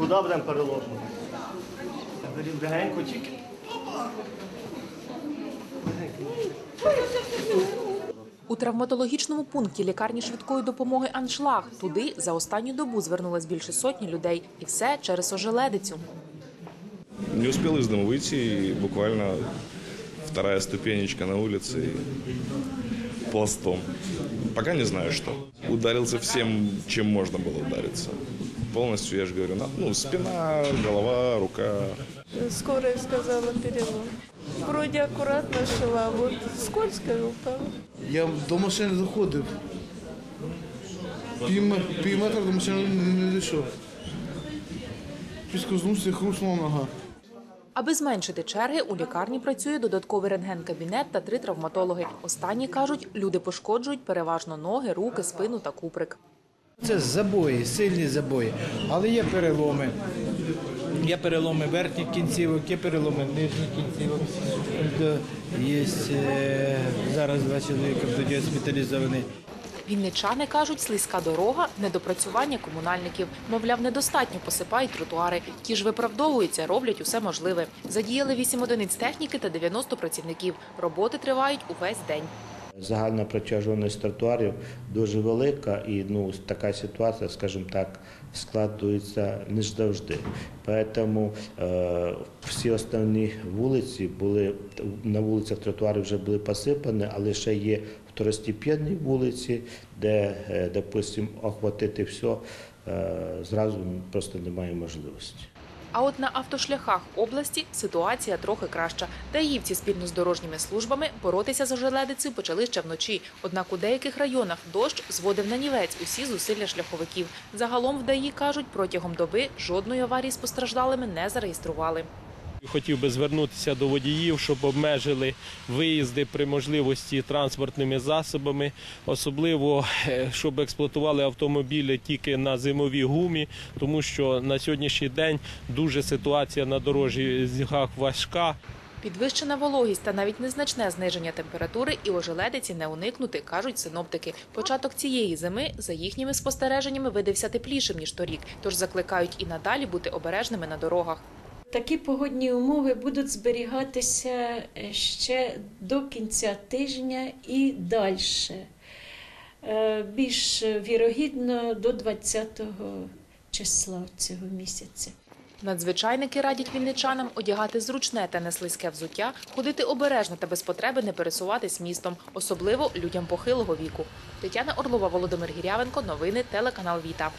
Куди будемо переложувати? Легенько тільки. У травматологічному пункті лікарні швидкої допомоги «Аншлаг» туди за останню добу звернулось більше сотні людей. І все через ожеледицю. Не успел из дома выйти, и буквально вторая ступенечка на улице и пластом. Пока не знаю, что. Ударился всем, чем можно было удариться. Полностью, я же говорю, ну, спина, голова, рука. Скорая сказала перелом. Вроде аккуратно шила, а вот скользко упала. Я до машини заходив. Пів, пів метра до машини не, дійшов. Підскознувся і хруснула нога. Аби зменшити черги, у лікарні працює додатковий рентген-кабінет та три травматологи. Останні кажуть, люди пошкоджують переважно ноги, руки, спину та куприк. Це забої, сильні забої, але є переломи. Є переломи верхніх кінцівок, є переломи нижніх кінцівок. Тобто Є е, зараз два чоловіка будуть госпіталізовані. Вінничани кажуть, слизька дорога – недопрацювання комунальників. Мовляв, недостатньо посипають тротуари. Ті ж виправдовуються, роблять усе можливе. Задіяли 8 одиниць техніки та 90 працівників. Роботи тривають увесь день. Загальна протяжність тротуарів дуже велика, і ну така ситуація, скажімо так, складується не завжди. Тому е, всі основні вулиці були на вулицях тротуари вже були посипані, але ще є второстепенні вулиці, де, е, допустимо, охватити все е, зразу просто немає можливості. А от на автошляхах області ситуація трохи краща. Таївці спільно з дорожніми службами боротися з ожеледицею почали ще вночі. Однак у деяких районах дощ зводив на нівець усі зусилля шляховиків. Загалом в ДАІ кажуть, протягом доби жодної аварії з постраждалими не зареєстрували. Хотів би звернутися до водіїв, щоб обмежили виїзди при можливості транспортними засобами, особливо е, щоб експлуатували автомобілі тільки на зимовій гумі, тому що на сьогоднішній день дуже ситуація на дорожнях важка. Підвищена вологість та навіть незначне зниження температури і ожеледиці не уникнути, кажуть синоптики. Початок цієї зими, за їхніми спостереженнями, видався теплішим, ніж торік, тож закликають і надалі бути обережними на дорогах. Такі погодні умови будуть зберігатися е, ще до кінця тижня і далі. Більш вірогідно до 20 числа цього місяця. Надзвичайники радять вінничанам одягати зручне та неслизьке взуття, ходити обережно та без потреби не пересуватись містом, особливо людям похилого віку. Тетяна Орлова, Володимир Гірявенко. Новини телеканал Віта.